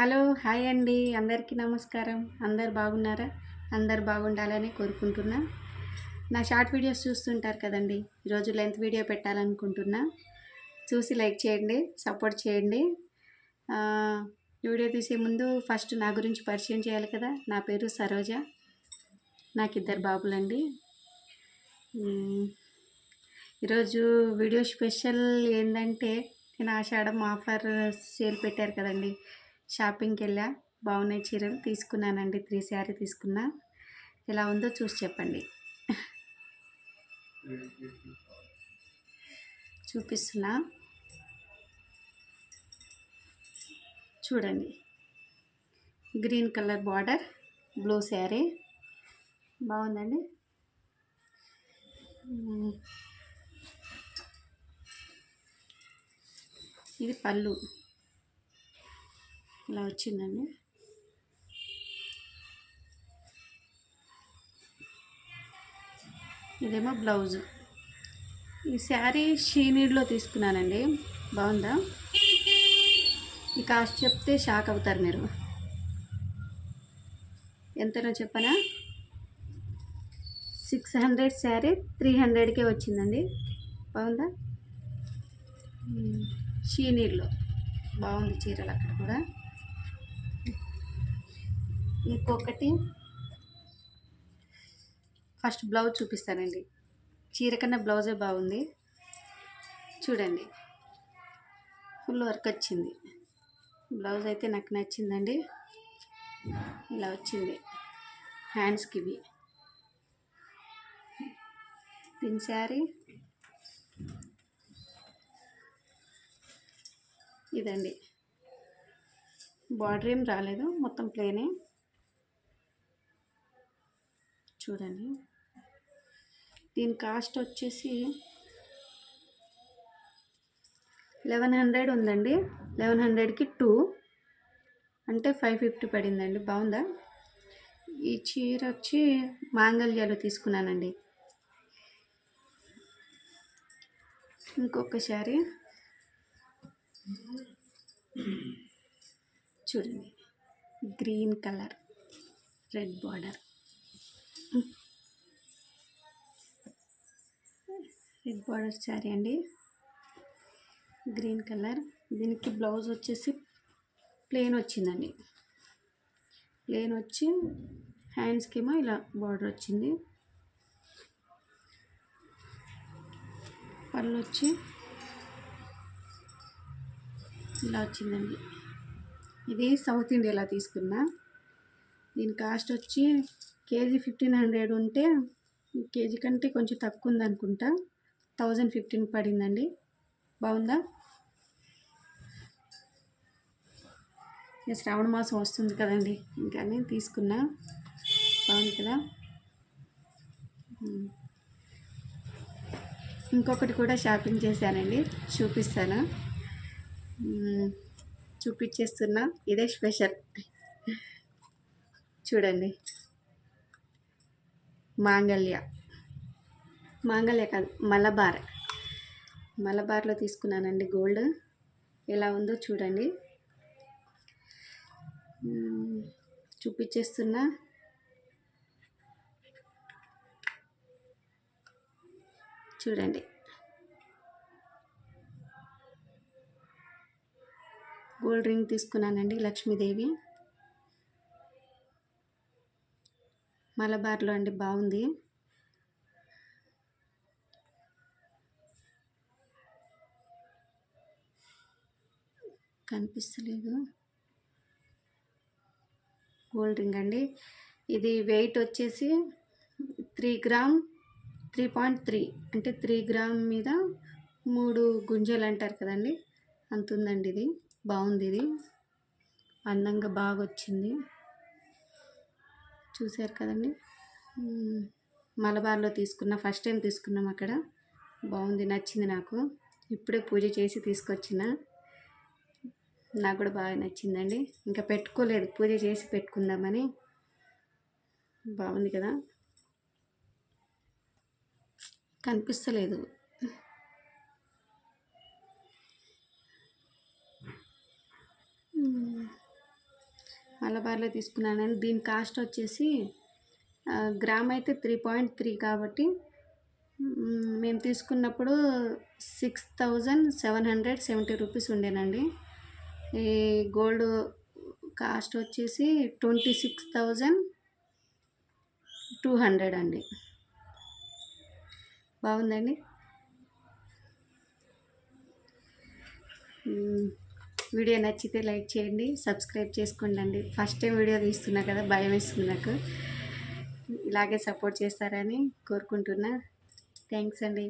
Hello hi అండి. అందరికీ నమస్కారం. అందరు బాగున్నారా? అందరు బాగుండాలని కోరుకుంటున్నా. నా షార్ట్ వీడియోస్ చూస్తుంటారు కదండి. ఈరోజు లెంత్ వీడియో పెట్టాలనుకుంటున్నా. చూసి లైక్ చేయండి సపోర్ట్ చేయండి. వీడియో తీసే ముందు ఫస్ట్ నా గురించి పరిచయం చేయాలి కదా. నా పేరు సరోజ. నాకు ఇద్దరు బాబులండి ఈరోజు వీడియో స్పెషల్ ఏంటంటే నేను ఆషాఢం ఆఫర్ సేల్ పెట్టారు కదండి. షాపింగ్కి వెళ్ళా బాగున్నాయి చీరలు తీసుకున్నానండి. త్రీ శారీ తీసుకున్నా. ఎలా ఉందో చూసి చెప్పండి. చూపిస్తున్నా. చూడండి. Green colour border blue sari. బాగుందండి ఇది పళ్ళు. ఇలా వచ్చిందండి. ఇదేమో బ్లౌజ్. ఈ శారీ షీనీడ్లో తీసుకున్నానండి. బాగుందా? ఈ కాస్ట్ చెప్తే షాక్ అవుతారు మీరు. ఎంతనో చెప్పనా? సిక్స్ హండ్రెడ్ శారీ త్రీ హండ్రెడ్కే వచ్చిందండి. బాగుందా. షీనీడ్లో. బాగుంది చీరలు అక్కడ కూడా. ఇంకొకటి. ఫస్ట్ బ్లౌజ్ చూపిస్తానండి. చీర కన్నా బ్లౌజే బాగుంది. చూడండి. ఫుల్ వర్క్ వచ్చింది. బ్లౌజ్ అయితే నాకు నచ్చిందండి. ఇలా వచ్చింది. హ్యాండ్స్కి ఇవి. దీని శారీ. ఇదండి. బార్డర్ ఏం రాలేదు. మొత్తం ప్లేనే చూడండి. దీని కాస్ట్ వచ్చేసి లెవెన్ హండ్రెడ్ ఉందండి. లెవెన్ హండ్రెడ్కి టూ. అంటే ఫైవ్ ఫిఫ్టీ పడిందండి. బాగుందా? ఈ చీర వచ్చి మాంగళ్యాలు తీసుకున్నానండి. ఇంకొక శారీ. చూడండి. Green colour. Red border. Red border sari అండి. Green colour. దీనికి బ్లౌజ్ వచ్చేసి ప్లెయిన్ వచ్చిందండి. ప్లెయిన్ వచ్చి హ్యాండ్స్కేమో ఇలా బార్డర్ వచ్చింది. పళ్ళు వచ్చి ఇలా వచ్చిందండి. ఇది సౌత్ ఇండియాలో తీసుకున్నా. దీని కాస్ట్ వచ్చి కేజీ ఫిఫ్టీన్ హండ్రెడ్ ఉంటే కేజీ కంటే కొంచెం తక్కువ ఉందనుకుంటా. థౌజండ్ ఫిఫ్టీన్ పడిందండి. బాగుందా? ఇక శ్రావణ మాసం వస్తుంది కదండి. ఇంకా నేను తీసుకున్నా. బాగుంది కదా? ఇంకొకటి కూడా షాపింగ్ చేశానండి. చూపిస్తాను. చూపించేస్తున్నా ఇదే స్పెషల్. చూడండి. మాంగళ్య మాంగళ్య కాదు మలబార్. మలబార్లో తీసుకున్నానండి గోల్డ్. ఎలా ఉందో చూడండి. చూపించేస్తున్నా చూడండి. గోల్డ్ రింగ్ తీసుకున్నానండి లక్ష్మీదేవి. మలబార్లో అండి బాగుంది. కనిపిస్తలేదు. గోల్డ్ రింగ్ అండి. ఇది వెయిట్ వచ్చేసి three gram three point three అంటే త్రీ గ్రామ్ మీద మూడు గుంజలు అంటారు కదండి. అంత ఉందండి ఇది. బాగుంది ఇది. అందంగా బాగా వచ్చింది చూశారు కదండి. మలబార్లో తీసుకున్న ఫస్ట్ టైం తీసుకున్నాం అక్కడ. బాగుంది నచ్చింది నాకు. ఇప్పుడే పూజ చేసి తీసుకొచ్చిన. నాకు కూడా బాగా నచ్చిందండి. ఇంకా పెట్టుకోలేదు పూజ చేసి పెట్టుకుందామని. బాగుంది కదా. కనిపిస్తలేదు మ్మ్. మలబార్లో తీసుకున్నాను. దీని కాస్ట్ వచ్చేసి గ్రామ్ అయితే త్రీ పాయింట్ త్రీ కాబట్టి మేము తీసుకున్నప్పుడు six thousand seven hundred seventy rupees ఉండేనండి. ఈ గోల్డ్ కాస్ట్ వచ్చేసి twenty six thousand two hundred అండి. బాగుందండి? వీడియో నచ్చితే లైక్ చేయండి సబ్స్క్రైబ్ చేసుకోండి అండి. ఫస్ట్ టైం వీడియో తీస్తున్నా కదా భయం వేస్తుంది నాకు. ఇలాగే సపోర్ట్ చేస్తారని కోరుకుంటున్నా. థ్యాంక్స్ అండి.